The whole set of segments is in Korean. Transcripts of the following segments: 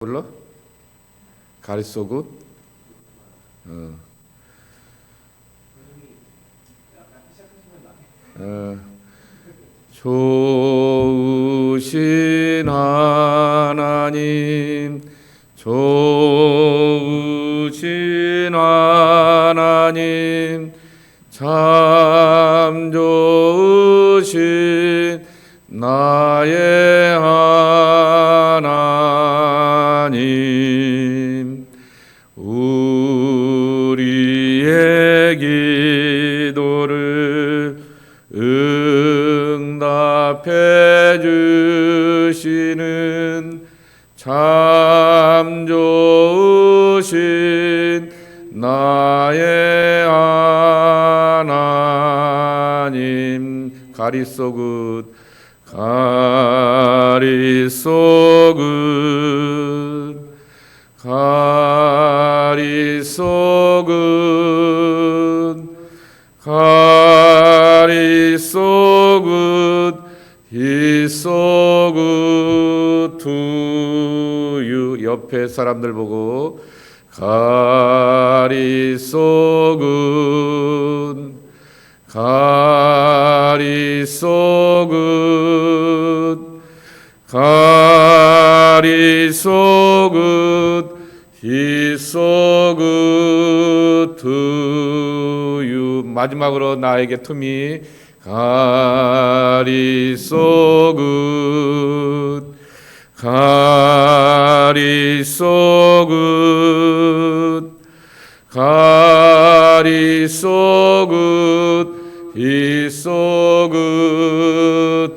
불러? 가리소굿? 어. 어. 좋으신 하나님 좋으신 하나님 참 좋으신 나의 하나님 우리의 기도를 응답해 주시는 참 좋으신 나의 하나님 가리소굿 가리소굿 가리소굿 가리소굿 히소굿 투유. 옆에 사람들 보고 가리소굿 가 리소굿 가리소굿 히소굿 투유. 마지막으로 나에게 툼이 가리소굿 가리소굿 가리소굿 히소굿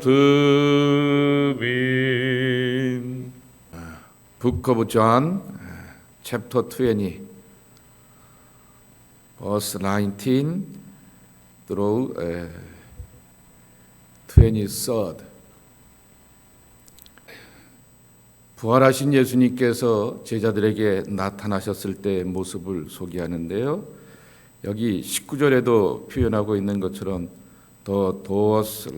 투빈. Book of John chapter 20 verse 19 through uh, 23rd 부활하신 예수님께서 제자들에게 나타나셨을 때의 모습을 소개하는데요. 여기 19절에도 표현하고 있는 것처럼 the doors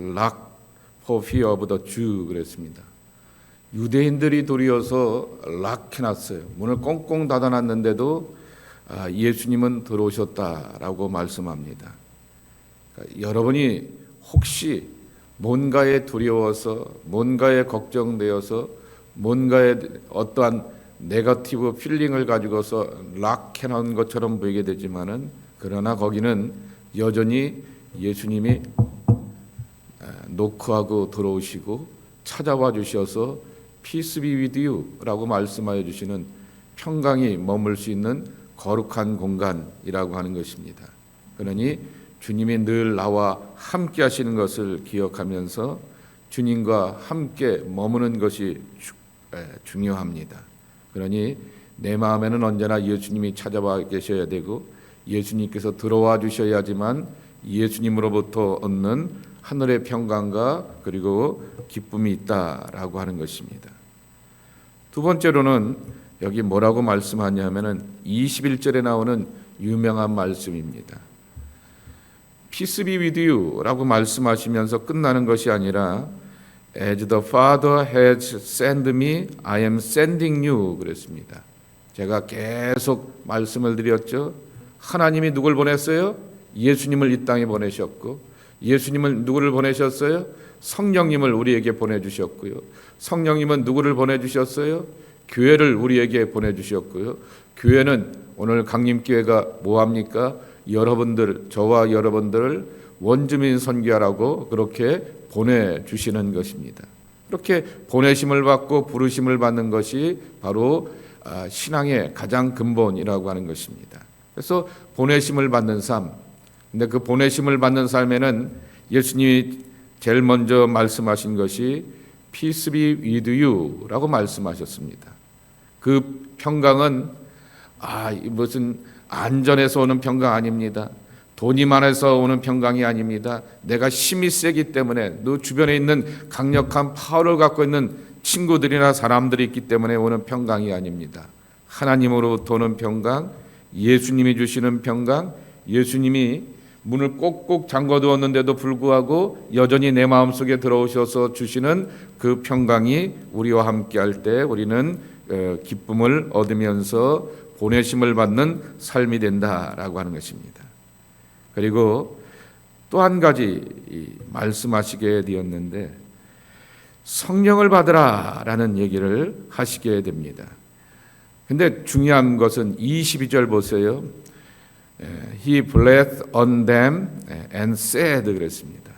the Jew 그랬습니다. 유대인들이 도리어서 락해놨어요. 문을 꽁꽁 닫아놨는데도 아, 예수님은 들어오셨다라고 말씀합니다. 그러니까 여러분이 혹시 뭔가에 두려워서, 뭔가에 걱정되어서, 뭔가에 어떠한 네거티브 필링을 가지고서 락해놓은 것처럼 보이게 되지만은 그러나 거기는 여전히 예수님이 아, 노크하고 들어오시고 찾아와 주셔서 peace be with you라고 말씀하여 주시는 평강이 머물 수 있는 거룩한 공간이라고 하는 것입니다. 그러니 주님이 늘 나와 함께 하시는 것을 기억하면서 주님과 함께 머무는 것이 중요합니다. 그러니 내 마음에는 언제나 예수님이 찾아와 계셔야 되고 예수님께서 들어와 주셔야지만 예수님으로부터 얻는 하늘의 평강과 그리고 기쁨이 있다라고 하는 것입니다. 두 번째로는 여기 뭐라고 말씀하냐면은 21절에 나오는 유명한 말씀입니다. Peace be with you라고 말씀하시면서 끝나는 것이 아니라 As the Father has sent me, I am sending you 그랬습니다. 제가 계속 말씀을 드렸죠. 하나님이 누굴 보냈어요? 예수님을 이 땅에 보내셨고 예수님을 누구를 보내셨어요? 성령님을 우리에게 보내주셨고요. 성령님은 누구를 보내주셨어요? 교회를 우리에게 보내주셨고요. 교회는 오늘 강림교회가 뭐합니까? 여러분들, 저와 여러분들을 원주민 선교하라고 그렇게 보내주시는 것입니다. 그렇게 보내심을 받고 부르심을 받는 것이 바로 아, 신앙의 가장 근본이라고 하는 것입니다. 그래서 보내심을 받는 삶, 근데 그 보내심을 받는 삶에는 예수님이 제일 먼저 말씀하신 것이 peace be with you라고 말씀하셨습니다. 그 평강은 아이 무슨 안전에서 오는 평강 아닙니다. 돈이 많아서 오는 평강이 아닙니다. 내가 힘이 세기 때문에 너 주변에 있는 강력한 파워를 갖고 있는 친구들이나 사람들이 있기 때문에 오는 평강이 아닙니다. 하나님으로부터 오는 평강, 예수님이 주시는 평강, 예수님이 문을 꼭꼭 잠궈 두었는데도 불구하고 여전히 내 마음속에 들어오셔서 주시는 그 평강이 우리와 함께 할 때 우리는 어, 기쁨을 얻으면서 보내심을 받는 삶이 된다라고 하는 것입니다. 그리고 또 한 가지 이 말씀하시게 되었는데 성령을 받으라라는 얘기를 하시게 됩니다. 근데 중요한 것은 22절 보세요. 에, He breathed on them and said 그랬습니다.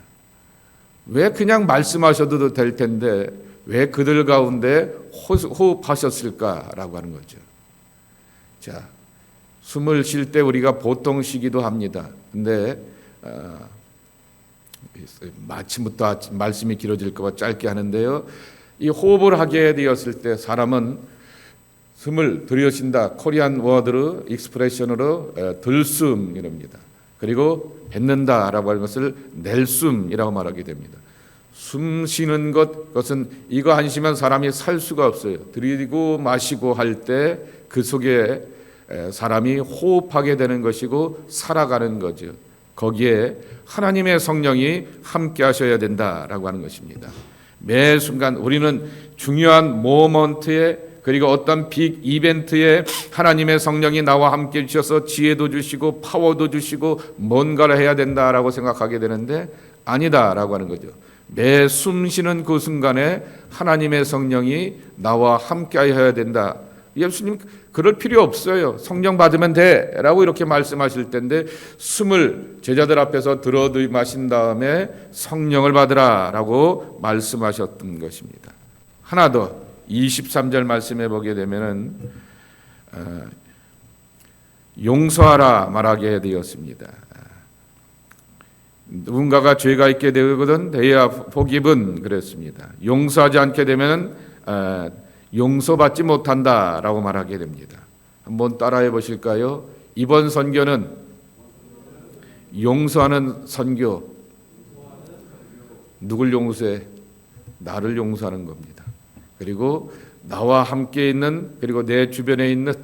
왜 그냥 말씀하셔도 될 텐데 왜 그들 가운데 호- 호흡하셨을까라고 하는 거죠. 자, 숨을 쉴 때 우리가 보통 쉬기도 합니다. 근데 어, 마침부터 말씀이 길어질까봐 짧게 하는데요. 이 호흡을 하게 되었을 때 사람은 숨을 들여쉰다. 코리안 워드로 익스프레션으로 에, 들숨 이랍니다. 그리고 뱉는다라고 하는 것을 낼숨이라고 말하게 됩니다. 숨 쉬는 것 그것은 이거 안 쉬면 사람이 살 수가 없어요. 들이고 마시고 할 때 그 속에 에, 사람이 호흡하게 되는 것이고 살아가는 거죠. 거기에 하나님의 성령이 함께 하셔야 된다라고 하는 것입니다. 매 순간 우리는 중요한 모먼트에 그리고 어떤 빅 이벤트에 하나님의 성령이 나와 함께 주셔서 지혜도 주시고 파워도 주시고 뭔가를 해야 된다라고 생각하게 되는데 아니다라고 하는 거죠. 매 숨 쉬는 그 순간에 하나님의 성령이 나와 함께 해야 된다. 예수님 그럴 필요 없어요. 성령 받으면 돼라고 이렇게 말씀하실 텐데 숨을 제자들 앞에서 들어 마신 다음에 성령을 받으라라고 말씀하셨던 것입니다. 하나 더 23절 말씀해 보게 되면은 어, 용서하라 말하게 되었습니다. 누군가가 죄가 있게 되거든 대야 복입은 그랬습니다. 용서하지 않게 되면 어, 용서받지 못한다라고 말하게 됩니다. 한번 따라해 보실까요? 이번 선교는 용서하는 선교. 누굴 용서해? 나를 용서하는 겁니다. 그리고 나와 함께 있는 그리고 내 주변에 있는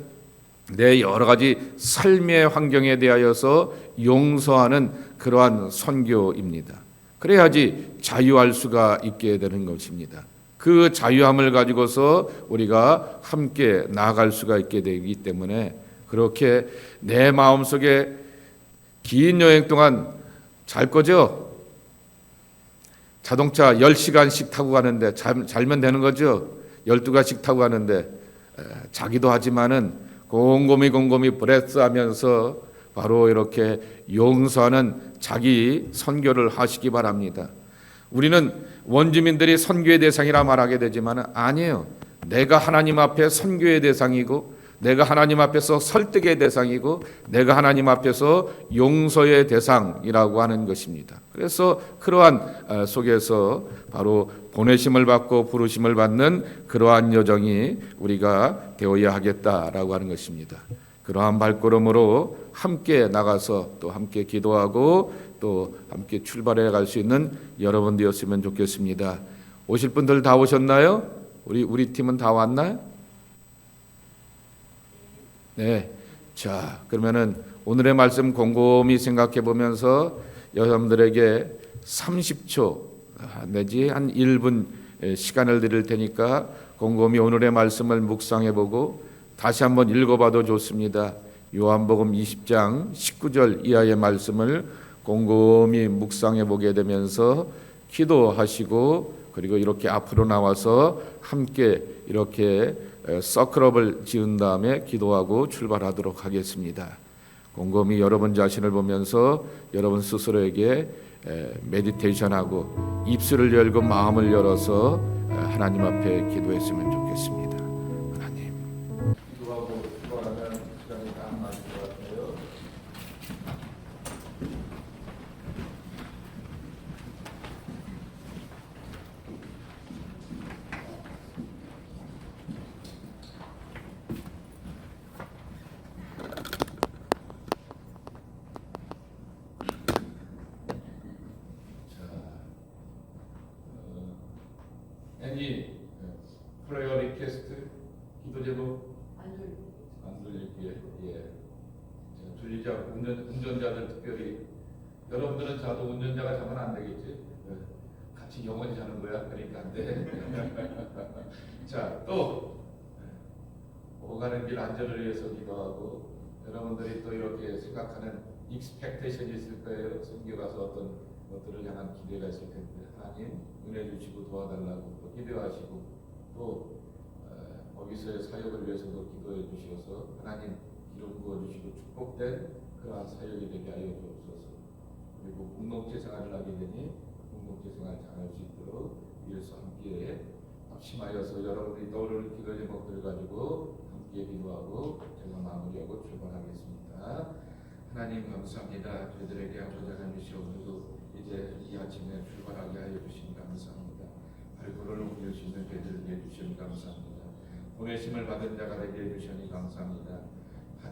내 여러 가지 삶의 환경에 대하여서 용서하는 그러한 선교입니다. 그래야지 자유할 수가 있게 되는 것입니다. 그 자유함을 가지고서 우리가 함께 나아갈 수가 있게 되기 때문에 그렇게 내 마음속에 긴 여행 동안 잘 거죠? 자동차 10시간씩 타고 가는데 잘, 잘면 되는 거죠? 12가씩 타고 가는데 에, 자기도 하지만은 곰곰이 곰곰이 브레스 하면서 바로 이렇게 용서하는 자기 선교를 하시기 바랍니다. 우리는 원주민들이 선교의 대상이라 말하게 되지만 아니에요. 내가 하나님 앞에 선교의 대상이고 내가 하나님 앞에서 설득의 대상이고 내가 하나님 앞에서 용서의 대상이라고 하는 것입니다. 그래서 그러한 어, 속에서 바로 보내심을 받고 부르심을 받는 그러한 여정이 우리가 되어야 하겠다라고 하는 것입니다. 그러한 발걸음으로 함께 나가서 또 함께 기도하고 또 함께 출발해 갈 수 있는 여러분 되었으면 좋겠습니다. 오실 분들 다 오셨나요? 우리 우리 팀은 다 왔나요? 네. 자, 그러면은 오늘의 말씀 곰곰이 생각해 보면서 여러분들에게 30초 아, 내지 한 1분 시간을 드릴 테니까 곰곰이 오늘의 말씀을 묵상해 보고 다시 한번 읽어 봐도 좋습니다. 요한복음 20장 19절 이하의 말씀을 곰곰이 묵상해 보게 되면서 기도하시고 그리고 이렇게 앞으로 나와서 함께 이렇게 서클업을 지은 다음에 기도하고 출발하도록 하겠습니다. 곰곰이 여러분 자신을 보면서 여러분 스스로에게 에, 메디테이션하고 입술을 열고 마음을 열어서 에, 하나님 앞에 기도했으면 좋겠습니다. 하나님. 기도하고 출발하면 시간이 딱 맞을 것 같아요. 애니 프레어 리퀘스트 기도 제목 안 들릴게 예. 자, 들리지 않고 운전, 운전자들 특별히 여러분들은 자도 운전자가 자면 안 되겠지 예. 같이 영원히 자는 거야 그러니까 안 돼. 자 또 오가는 길 안전을 위해서 기도하고 여러분들이 또 이렇게 생각하는 익스펙테이션이 있을 거예요. 성교 가서 어떤 것들을 향한 기대가 있을 텐데 하나님 은혜 주시고 도와달라고 또 기대하시고 또 어, 거기서의 사역을 위해서도 기도해 주셔서 하나님 기름 부어 주시고 축복된 그러한 사역이 되게 하여 주옵소서. 그리고 공동체 생활을 하게 되니 공동체 생활 잘할 수 있도록 위해서 함께 합심하여서 여러분들이 떠오르는 기도 제목들 가지고 함께 기도하고 제가 마무리하고 출발하겠습니다. 하나님 감사합니다. 저희들에게 아버지 하나님 시험도 이제 이 아침에 출발하게 하여 주시니 감사합니다. 발걸음을 옮길 수 있는 저희들에게 해주시니 감사합니다. 보내심을 받은 자가 되게 해주시니 감사합니다.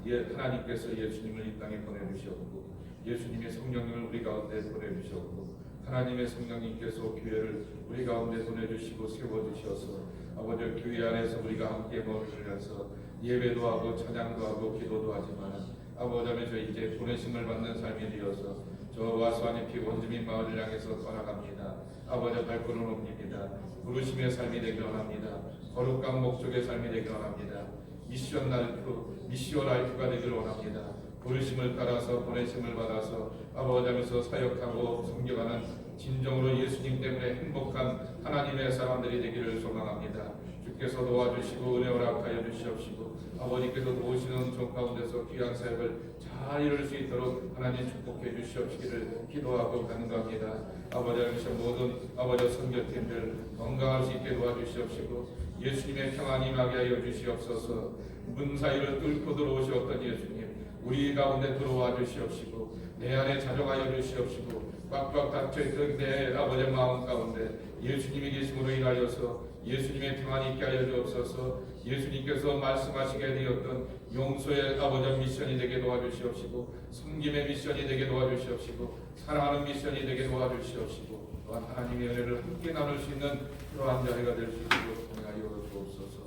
예, 하나님께서 예수님을 이 땅에 보내주셨고 예수님의 성령님을 우리 가운데 보내주셨고 하나님의 성령님께서 교회를 우리 가운데 보내주시고 세워주셔서 아버지 교회 안에서 우리가 함께 머무르면서 예배도 하고 찬양도 하고 기도도 하지만 아버지 하면서 이제 보내심을 받는 삶이 되어서 저 와수아니피 원주민 마을을 향해서 떠나갑니다. 아버지 발걸음 옮깁니다. 부르심의 삶이 되길 원합니다. 거룩한 목적의 삶이 되길 원합니다. 미션 라이프, 미션 라이프가 되길 원합니다. 부르심을 따라서 보내심을 받아서 아버지 하면서 사역하고 섬겨가는 진정으로 예수님 때문에 행복한 하나님의 사람들이 되기를 소망합니다. 주께서 도와주시고 은혜 허락하여 주시옵시고 아버지께서 도우시는 종 가운데서 귀한 사역을 잘 이룰 수 있도록 하나님 축복해 주시옵시기를 기도하고 간구합니다. 아버지 하면서 모든 아버지 선교팀들 건강할 수 있게 도와주시옵시고 예수님의 평안이 임하게 하여 주시옵소서 문 사이를 뚫고 들어오셨던 예수님 우리 가운데 들어와 주시옵시고 내 안에 자정하여 주시옵시고 꽉꽉 닫혀있던 내 아버지 마음 가운데 예수님이 계심으로 인하여서 예수님의 평안이 있게 하여 주옵소서. 예수님께서 말씀하시게 되었던 용서의 아버지 미션이 되게 도와주시옵시고 섬김의 미션이 되게 도와주시옵시고 사랑하는 미션이 되게 도와주시옵시고 또한 하나님의 은혜를 함께 나눌 수 있는 그러한 자리가 될 수 있도록 통하여 주옵소서.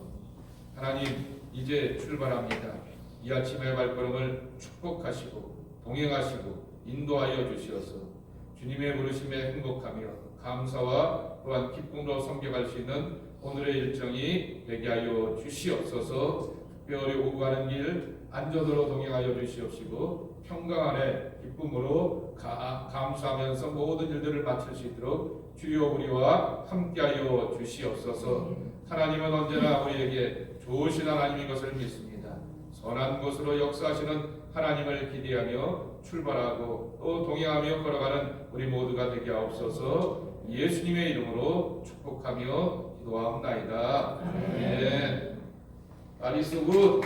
하나님 이제 출발합니다. 이 아침의 발걸음을 축복하시고 동행하시고 인도하여 주시어서 주님의 부르심에 행복하며 감사와 또한 기쁨으로 섬겨갈 수 있는 오늘의 일정이 되게 하여 주시옵소서. 특별히 오고 가는 길 안전으로 동행하여 주시옵시고 평강 안에 기쁨으로 가- 감사하면서 모든 일들을 마칠 수 있도록 주여 우리와 함께하여 주시옵소서. 하나님은 언제나 우리에게 좋으신 하나님인 것을 믿습니다. 선한 곳으로 역사하시는 하나님을 기대하며 출발하고 또 동행하며 걸어가는 우리 모두가 되게 하옵소서 예수님의 이름으로 축복하며 기도하옵나이다. 아멘. Good.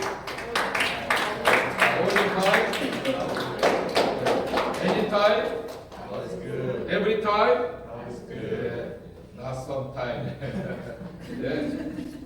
All the time. Anytime. Every time. Yeah. Not sometime. 네.